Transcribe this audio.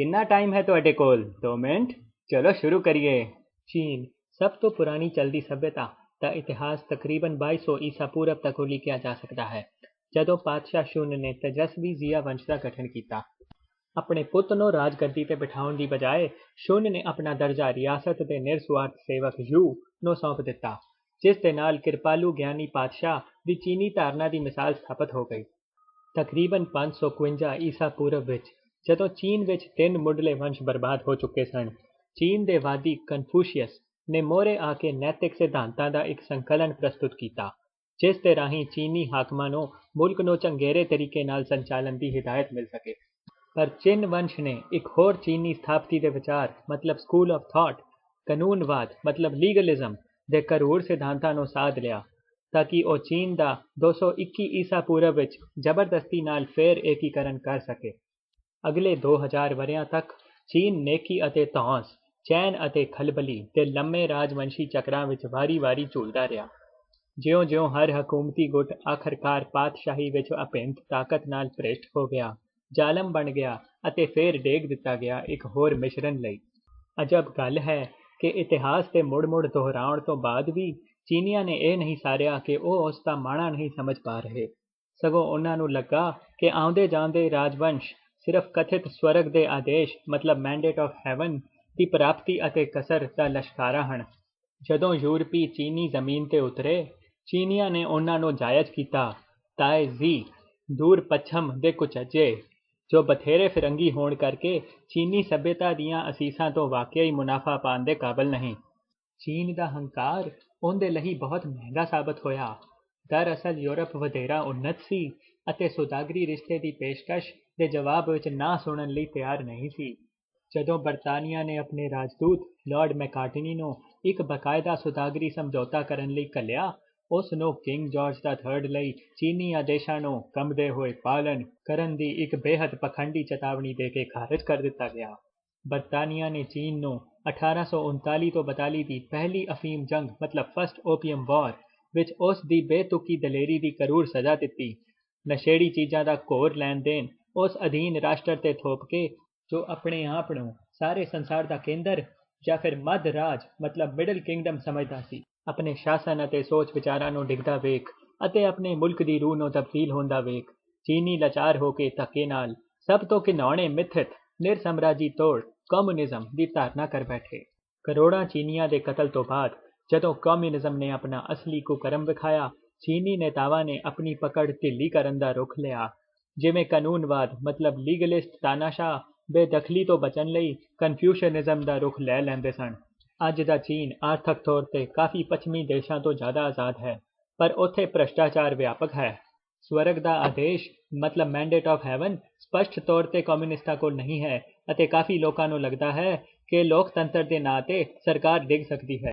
ਕਿੰਨਾ ਟਾਈਮ ਹੈ ਤੁਹਾਡੇ ਕੋਲ 2 ਮਿੰਟ ਚਲੋ ਸ਼ੁਰੂ ਕਰੀਏ ਚੀਨ ਸਭ ਤੋਂ ਪੁਰਾਣੀ ਚਲਦੀ ਸਭਿਅਤਾ ਦਾ ਇਤਿਹਾਸ ਤਕਰੀਬਨ 2200 ਈਸਾ ਪੂਰਵ ਤੱਕ ਉਲੀਕਿਆ ਜਾ ਸਕਦਾ ਹੈ ਜਦੋਂ ਪਾਤਸ਼ਾਹ ਸ਼ੁਨ ਨੇ ਤੇਜਸਵੀ ਜ਼ੀਆ ਵੰਸ਼ ਦਾ ਗਠਨ ਕੀਤਾ ਆਪਣੇ ਪੁੱਤ ਨੂੰ ਰਾਜਗੱਦੀ ਤੇ ਬਿਠਾਉਣ ਦੀ ਬਜਾਏ ਸ਼ੁਨ ਨੇ ਆਪਣਾ ਦਰਜਾ ਰਿਆਸਤ ਦੇ ਨਿਰਸਵਾਰਥ ਸੇਵਕ ਯੂ ਨੂੰ ਸੌਂਪ ਦਿੱਤਾ ਜਿਸ ਦੇ ਨਾਲ ਕਿਰਪਾਲੂ ਗਿਆਨੀ ਪਾਤਸ਼ਾਹ ਦੀ ਚੀਨੀ ਧਾਰਨਾ ਦੀ ਮਿਸਾਲ ਸਥਾਪਿਤ ਹੋ ਗਈ ਤਕਰੀਬਨ 551 ਈਸਾ ਪੂਰਵ ਵਿੱਚ ਜਦੋਂ ਚੀਨ ਵਿੱਚ ਤਿੰਨ ਮੁੱਢਲੇ ਵੰਸ਼ ਬਰਬਾਦ ਹੋ ਚੁੱਕੇ ਸਨ, ਚੀਨ ਦੇ ਵਾਦੀ ਕਨਫੂਸ਼ੀਅਸ ਨੇ ਮੋਹਰੇ ਆ ਕੇ ਨੈਤਿਕ ਸਿਧਾਂਤਾਂ ਦਾ ਇੱਕ ਸੰਕਲਨ ਪ੍ਰਸਤੁਤ ਕੀਤਾ, ਜਿਸ ਦੇ ਰਾਹੀਂ ਚੀਨੀ ਹਾਕਮਾਂ ਨੂੰ ਮੁਲਕ ਨੂੰ ਚੰਗੇਰੇ ਤਰੀਕੇ ਨਾਲ ਸੰਚਾਲਨ ਦੀ ਹਿਦਾਇਤ ਮਿਲ ਸਕੇ। ਪਰ ਚਿਨ ਵੰਸ਼ ਨੇ ਇੱਕ ਹੋਰ ਚੀਨੀ ਸਥਾਪਤੀ ਦੇ ਵਿਚਾਰ, ਮਤਲਬ ਸਕੂਲ ਆਫ ਥਾਟ ਕਾਨੂੰਨਵਾਦ, ਮਤਲਬ ਲੀਗਲਿਜ਼ਮ ਦੇ ਕਰੂਰ ਸਿਧਾਂਤਾਂ ਨੂੰ ਸਾਧ ਲਿਆ, ਤਾਂ ਕਿ ਉਹ ਚੀਨ ਦਾ 221 ਈਸਾ ਪੂਰਵ ਵਿੱਚ ਜ਼ਬਰਦਸਤੀ ਨਾਲ ਫੇਰ ਏਕੀਕਰਨ ਕਰ ਸਕੇ। ਅਗਲੇ 2000 ਵਰ੍ਹਿਆਂ ਤੱਕ ਚੀਨ, ਨੇਕੀ ਅਤੇ ਤੌਂਸ ਚੈਨ ਅਤੇ ਖਲਬਲੀ ਦੇ ਲੰਮੇ ਰਾਜਵੰਸ਼ੀ ਚੱਕਰਾਂ ਵਿੱਚ ਵਾਰੀ-ਵਾਰੀ ਝੂਲਦਾ ਰਿਹਾ। ਜਿਉਂ-ਜਿਉਂ ਹਰ ਹਕੂਮਤੀ ਗੁੱਟ ਆਖਰਕਾਰ ਪਾਤਸ਼ਾਹੀ ਵਿੱਚ ਅਪਿੰਤ ਤਾਕਤ ਨਾਲ ਭ੍ਰਿਸ਼ਟ ਹੋ ਗਿਆ, ਜ਼ਾਲਮ ਬਣ ਗਿਆ ਅਤੇ ਫੇਰ ਡੇਗ ਦਿੱਤਾ ਗਿਆ ਇੱਕ ਹੋਰ ਮਿਸ਼ਰਨ ਲਈ। ਅਜਬ ਗੱਲ ਹੈ ਕਿ ਇਤਿਹਾਸ ਦੇ ਮੁੜ-ਮੁੜ ਦੁਹਰਾਉਣ ਤੋਂ ਬਾਅਦ ਵੀ ਚੀਨੀਆਂ ਨੇ ਇਹ ਨਹੀਂ ਸਾਰਿਆ ਕਿ ਉਹ ਉਸ ਦਾ ਮਾਣਾ ਨਹੀਂ ਸਮਝ ਪਾ ਰਹੇ। ਸਗੋਂ ਉਹਨਾਂ ਨੂੰ ਲੱਗਾ ਕਿ ਆਉਂਦੇ ਜਾਂਦੇ ਰਾਜਵੰਸ਼ ਸਿਰਫ ਕਥਿਤ ਸਵਰਗ ਦੇ ਆਦੇਸ਼, ਮਤਲਬ ਮੈਂਡੇਟ ਆਫ ਹੈਵਨ ਦੀ ਪ੍ਰਾਪਤੀ ਅਤੇ ਕਸਰ ਦਾ ਲਸ਼ਕਾਰਾ ਹਨ। ਜਦੋਂ ਯੂਰਪੀ ਚੀਨੀ ਜ਼ਮੀਨ ਤੇ ਉਤਰੇ, ਚੀਨੀਆਂ ਨੇ ਉਹਨਾਂ ਨੂੰ ਜਾਇਜ਼ ਕੀਤਾ, ਤਾਏ ਦੂਰ ਪੱਛਮ ਦੇ ਕੁਚੱਜੇ ਜੋ ਬਥੇਰੇ ਫਿਰੰਗੀ ਹੋਣ ਕਰਕੇ ਚੀਨੀ ਸਭਿਅਤਾ ਦੀਆਂ ਅਸੀਸਾਂ ਤੋਂ ਵਾਕਿਆ ਹੀ ਮੁਨਾਫਾ ਪਾਉਣ ਦੇ ਕਾਬਲ ਨਹੀਂ। ਚੀਨ ਦਾ ਹੰਕਾਰ ਉਹਦੇ ਲਈ ਬਹੁਤ ਮਹਿੰਗਾ ਸਾਬਤ ਹੋਇਆ। ਦਰਅਸਲ ਯੂਰਪ ਵਧੇਰਾ ਉੱਨਤ ਸੀ ਅਤੇ ਸੁਦਾਗਰੀ ਰਿਸ਼ਤੇ ਦੀ ਪੇਸ਼ਕਸ਼ ਦੇ ਜਵਾਬ ਵਿੱਚ ਨਾ ਸੁਣਨ ਲਈ ਤਿਆਰ ਨਹੀਂ ਸੀ। ਜਦੋਂ ਬਰਤਾਨੀਆ ਨੇ ਆਪਣੇ ਰਾਜਦੂਤ ਲਾਰਡ ਮੈਕਾਰਟਨੀ ਨੂੰ ਇੱਕ ਬਕਾਇਦਾ ਸੁਦਾਗਰੀ ਸਮਝੌਤਾ ਕਰਨ ਲਈ ਘੱਲਿਆ, ਉਸ ਨੂੰ ਕਿੰਗ ਜਾਰਜ ਦਾ ਥਰਡ ਲਈ ਚੀਨੀ ਆਦੇਸ਼ਾਂ ਨੂੰ ਕੰਬਦੇ ਹੋਏ ਪਾਲਣ ਕਰਨ ਦੀ ਇੱਕ ਬੇਹੱਦ ਪਖੰਡੀ ਚੇਤਾਵਨੀ ਦੇ ਕੇ ਖਾਰਜ ਕਰ ਦਿੱਤਾ ਗਿਆ। ਬਰਤਾਨੀਆ ਨੇ ਚੀਨ ਨੂੰ 1839 ਤੋਂ 42 ਦੀ ਪਹਿਲੀ ਅਫੀਮ ਜੰਗ, ਮਤਲਬ ਫਸਟ ਓਪੀਅਮ ਵਾਰ ਵਿੱਚ ਉਸ ਦੀ ਬੇਤੁਕੀ ਦਲੇਰੀ ਦੀ ਕਰੂਰ ਸਜ਼ਾ ਦਿੱਤੀ। ਨਸ਼ੇੜੀ ਚੀਜ਼ਾਂ ਦਾ ਘੋਰ ਲੈਣ ਦੇਣ ਉਸ ਅਧੀਨ ਰਾਸ਼ਟਰ ਤੇ ਥੋਪ ਕੇ, ਜੋ ਆਪਣੇ ਆਪ ਨੂੰ ਸਾਰੇ ਸੰਸਾਰ ਦਾ ਕੇਂਦਰ ਜਾਂ ਫਿਰ ਮੱਧ ਰਾਜ, ਮਤਲਬ ਮਿਡਲ ਕਿੰਗਡਮ ਸਮਝਦਾ ਸੀ। ਆਪਣੇ ਸ਼ਾਸਨ ਅਤੇ ਸੋਚ ਵਿਚਾਰਾਂ ਨੂੰ ਡਿੱਗਦਾ ਵੇਖ ਅਤੇ ਆਪਣੇ ਮੁਲਕ ਦੀ ਰੂਹ ਨੂੰ ਤਬਦੀਲ ਹੁੰਦਾ ਵੇਖ, ਚੀਨੀ ਲਾਚਾਰ ਹੋ ਕੇ ਧੱਕੇ ਨਾਲ ਸਭ ਤੋਂ ਘਿਨੌਣੇ ਮਿਥਿਤ, ਨਿਰਸਮਰਾਜੀ ਤੋੜ ਕਮਿਊਨਿਜ਼ਮ ਦੀ ਧਾਰਨਾ ਕਰ ਬੈਠੇ। ਕਰੋੜਾਂ ਚੀਨੀਆਂ ਦੇ ਕਤਲ ਤੋਂ ਬਾਅਦ, ਜਦੋਂ ਕਮਿਊਨਿਜ਼ਮ ਨੇ ਆਪਣਾ ਅਸਲੀ ਕੁਕਰਮ ਵਿਖਾਇਆ, ਚੀਨੀ ਨੇਤਾਵਾਂ ਨੇ ਆਪਣੀ ਪਕੜ ਢਿੱਲੀ ਕਰਨ ਦਾ ਰੁਖ ਲਿਆ। ਜਿਵੇਂ ਕਾਨੂੰਨਵਾਦ, ਮਤਲਬ ਲੀਗਲਿਸਟ, ਤਾਨਾਸ਼ਾਹ, ਬੇਦਖਲੀ ਤੋਂ ਬਚਣ ਲਈ ਕਨਫਿਊਸ਼ਨਿਜ਼ਮ ਦਾ ਰੁਖ ਲੈ ਲੈਂਦੇ ਸਨ। ਅੱਜ ਦਾ ਚੀਨ ਆਰਥਿਕ ਤੌਰ ਤੇ ਕਾਫੀ ਪੱਛਮੀ ਦੇਸ਼ਾਂ ਤੋਂ ਜ਼ਿਆਦਾ ਆਜ਼ਾਦ ਹੈ, ਪਰ ਉੱਥੇ ਭ੍ਰਿਸ਼ਟਾਚਾਰ ਵਿਆਪਕ ਹੈ। ਸਵਰਗ ਦਾ ਆਦੇਸ਼, ਮਤਲਬ ਮੈਂਡੇਟ ਆਫ ਹੈਵਨ ਸਪੱਸ਼ਟ ਤੌਰ ਤੇ ਕਮਿਊਨਿਸਟਾਂ ਕੋਲ ਨਹੀਂ ਹੈ ਅਤੇ ਕਾਫੀ ਲੋਕਾਂ ਨੂੰ ਲੱਗਦਾ ਹੈ ਕਿ ਲੋਕਤੰਤਰ ਦੇ ਨਾਂ ਤੇ ਸਰਕਾਰ ਡਿੱਗ ਸਕਦੀ ਹੈ।